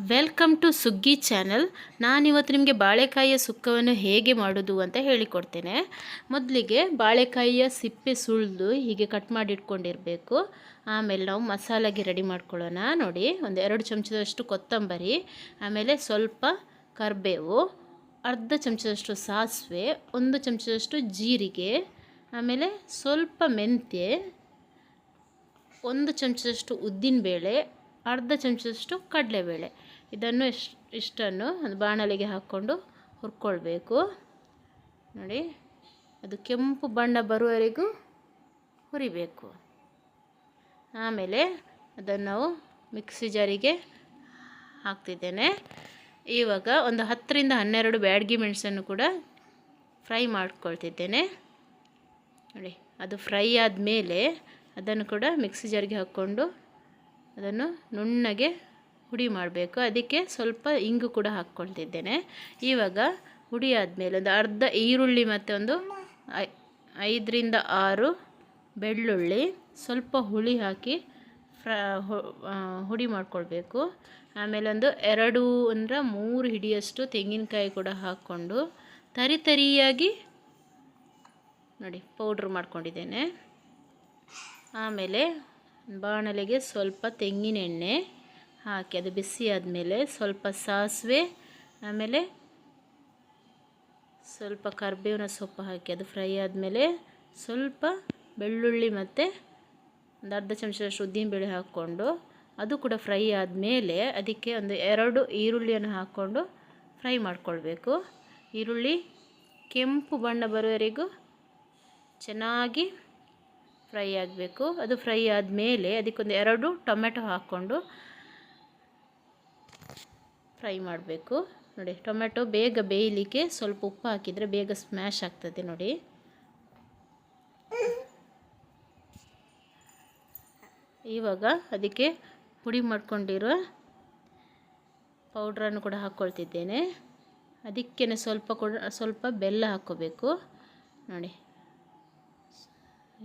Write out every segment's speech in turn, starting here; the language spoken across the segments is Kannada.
ವೆಲ್ಕಮ್ ಟು ಸುಗ್ಗಿ ಚಾನಲ್ ನಾನಿವತ್ತು ನಿಮಗೆ ಬಾಳೆಕಾಯಿಯ ಸುಕ್ಕವನ್ನು ಹೇಗೆ ಮಾಡೋದು ಅಂತ ಹೇಳಿಕೊಡ್ತೇನೆ. ಮೊದಲಿಗೆ ಬಾಳೆಕಾಯಿಯ ಸಿಪ್ಪೆ ಸುಳಿದು ಹೀಗೆ ಕಟ್ ಮಾಡಿಟ್ಕೊಂಡಿರಬೇಕು. ಆಮೇಲೆ ನಾವು ಮಸಾಲಾಗೆ ರೆಡಿ ಮಾಡ್ಕೊಳ್ಳೋಣ. ನೋಡಿ, ಒಂದು ಎರಡು ಚಮಚದಷ್ಟು ಕೊತ್ತಂಬರಿ, ಆಮೇಲೆ ಸ್ವಲ್ಪ ಕರಿಬೇವು, ಅರ್ಧ ಚಮಚದಷ್ಟು ಸಾಸಿವೆ, ಒಂದು ಚಮಚದಷ್ಟು ಜೀರಿಗೆ, ಆಮೇಲೆ ಸ್ವಲ್ಪ ಮೆಂತ್ಯ, ಒಂದು ಚಮಚದಷ್ಟು ಉದ್ದಿನಬೇಳೆ ಅರ್ಧ ಚಮಚದಷ್ಟು ಕಡಲೆಬೇಳೆ. ಇದನ್ನು ಇಷ್ಟು ಇಷ್ಟನ್ನು ಒಂದು ಬಾಣಲೆಗೆ ಹಾಕ್ಕೊಂಡು ಹುರ್ಕೊಳ್ಬೇಕು. ನೋಡಿ, ಅದು ಕೆಂಪು ಬಣ್ಣ ಬರುವವರೆಗೂ ಹುರಿಬೇಕು. ಆಮೇಲೆ ಅದನ್ನು ನಾವು ಮಿಕ್ಸಿ ಜಾರಿಗೆ ಹಾಕ್ತಿದ್ದೇನೆ. ಇವಾಗ ಒಂದು ಹತ್ತರಿಂದ ಹನ್ನೆರಡು ಬ್ಯಾಡಗಿ ಮೆಣಸನ್ನು ಕೂಡ ಫ್ರೈ ಮಾಡ್ಕೊಳ್ತಿದ್ದೇನೆ. ನೋಡಿ, ಅದು ಫ್ರೈ ಆದಮೇಲೆ ಅದನ್ನು ಕೂಡ ಮಿಕ್ಸಿ ಜಾರಿಗೆ ಹಾಕ್ಕೊಂಡು ಅದನ್ನು ನುಣ್ಣಗೆ ಹುಡಿ ಮಾಡಬೇಕು. ಅದಕ್ಕೆ ಸ್ವಲ್ಪ ಇಂಗು ಕೂಡ ಹಾಕ್ಕೊಳ್ತಿದ್ದೇನೆ. ಇವಾಗ ಹುಡಿ ಆದಮೇಲೆ ಒಂದು ಅರ್ಧ ಈರುಳ್ಳಿ ಮತ್ತು ಒಂದು ಐ, ಐದರಿಂದ ಆರು ಬೆಳ್ಳುಳ್ಳಿ ಸ್ವಲ್ಪ ಹುಳಿ ಹಾಕಿ ಫ್ರ ಹುಡಿ ಮಾಡ್ಕೊಳ್ಬೇಕು. ಆಮೇಲೆ ಒಂದು ಎರಡು ಅಂದರೆ ಮೂರು ಹಿಡಿಯಷ್ಟು ತೆಂಗಿನಕಾಯಿ ಕೂಡ ಹಾಕ್ಕೊಂಡು ತರಿ ತರಿಯಾಗಿ ನೋಡಿ, ಪೌಡ್ರ್ ಮಾಡ್ಕೊಂಡಿದ್ದೇನೆ. ಆಮೇಲೆ ಬಾಣಲೆಗೆ ಸ್ವಲ್ಪ ತೆಂಗಿನೆಣ್ಣೆ ಹಾಕಿ, ಅದು ಬಿಸಿ ಆದಮೇಲೆ ಸ್ವಲ್ಪ ಸಾಸಿವೆ, ಆಮೇಲೆ ಸ್ವಲ್ಪ ಕರಿಬೇವಿನ ಸೊಪ್ಪು ಹಾಕಿ, ಅದು ಫ್ರೈ ಆದಮೇಲೆ ಸ್ವಲ್ಪ ಬೆಳ್ಳುಳ್ಳಿ ಮತ್ತು ಒಂದು ಅರ್ಧ ಚಮಚದಷ್ಟು ಉದ್ದಿನಬೇಳೆ ಹಾಕ್ಕೊಂಡು, ಅದು ಕೂಡ ಫ್ರೈ ಆದಮೇಲೆ ಅದಕ್ಕೆ ಒಂದು ಎರಡು ಈರುಳ್ಳಿಯನ್ನು ಹಾಕ್ಕೊಂಡು ಫ್ರೈ ಮಾಡಿಕೊಳ್ಬೇಕು. ಈರುಳ್ಳಿ ಕೆಂಪು ಬಣ್ಣ ಬರುವವರೆಗೂ ಚೆನ್ನಾಗಿ ಫ್ರೈ ಆಗಬೇಕು. ಅದು ಫ್ರೈ ಆದಮೇಲೆ ಅದಕ್ಕೊಂದು ಎರಡು ಟೊಮೆಟೊ ಹಾಕ್ಕೊಂಡು ಫ್ರೈ ಮಾಡಬೇಕು. ನೋಡಿ, ಟೊಮೆಟೊ ಬೇಗ ಬೇಯಲಿಕ್ಕೆ ಸ್ವಲ್ಪ ಉಪ್ಪು ಹಾಕಿದರೆ ಬೇಗ ಸ್ಮ್ಯಾಶ್ ಆಗ್ತದೆ ನೋಡಿ. ಇವಾಗ ಅದಕ್ಕೆ ಪುಡಿ ಮಾಡ್ಕೊಂಡಿರೋ ಪೌಡ್ರನ್ನು ಕೂಡ ಹಾಕ್ಕೊಳ್ತಿದ್ದೇನೆ. ಅದಕ್ಕೇ ಸ್ವಲ್ಪ ಕೂಡ, ಸ್ವಲ್ಪ ಬೆಲ್ಲ ಹಾಕ್ಕೋಬೇಕು. ನೋಡಿ,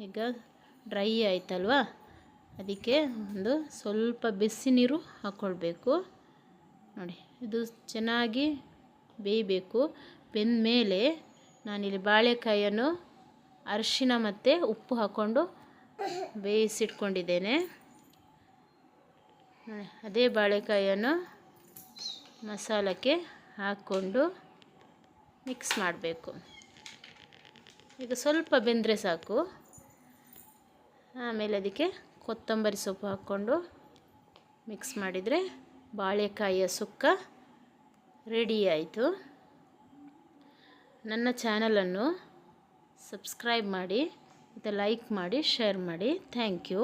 ಈಗ ಡ್ರೈ ಆಯ್ತಲ್ವ? ಅದಕ್ಕೆ ಒಂದು ಸ್ವಲ್ಪ ಬಿಸಿ ನೀರು ಹಾಕ್ಕೊಳ್ಬೇಕು ನೋಡಿ, ಇದು ಚೆನ್ನಾಗಿ ಬೇಯಬೇಕು. ಬೆಂದ ಮೇಲೆ ನಾನಿಲ್ಲಿ ಬಾಳೆಕಾಯಿಯನ್ನು ಅರಿಶಿನ ಮತ್ತು ಉಪ್ಪು ಹಾಕ್ಕೊಂಡು ಬೇಯಿಸಿಟ್ಕೊಂಡಿದ್ದೇನೆ. ಅದೇ ಬಾಳೆಕಾಯಿಯನ್ನು ಮಸಾಲಕ್ಕೆ ಹಾಕ್ಕೊಂಡು ಮಿಕ್ಸ್ ಮಾಡಬೇಕು. ಈಗ ಸ್ವಲ್ಪ ಬೆಂದರೆ ಸಾಕು. ಆಮೇಲೆ ಅದಕ್ಕೆ ಕೊತ್ತಂಬರಿ ಸೊಪ್ಪು ಹಾಕ್ಕೊಂಡು ಮಿಕ್ಸ್ ಮಾಡಿದರೆ ಬಾಳೆಕಾಯಿಯ ಸುಕ್ಕ ರೆಡಿ ಆಯಿತು. ನನ್ನ ಚಾನಲನ್ನು ಸಬ್ಸ್ಕ್ರೈಬ್ ಮಾಡಿ ಮತ್ತು ಲೈಕ್ ಮಾಡಿ ಶೇರ್ ಮಾಡಿ. Thank you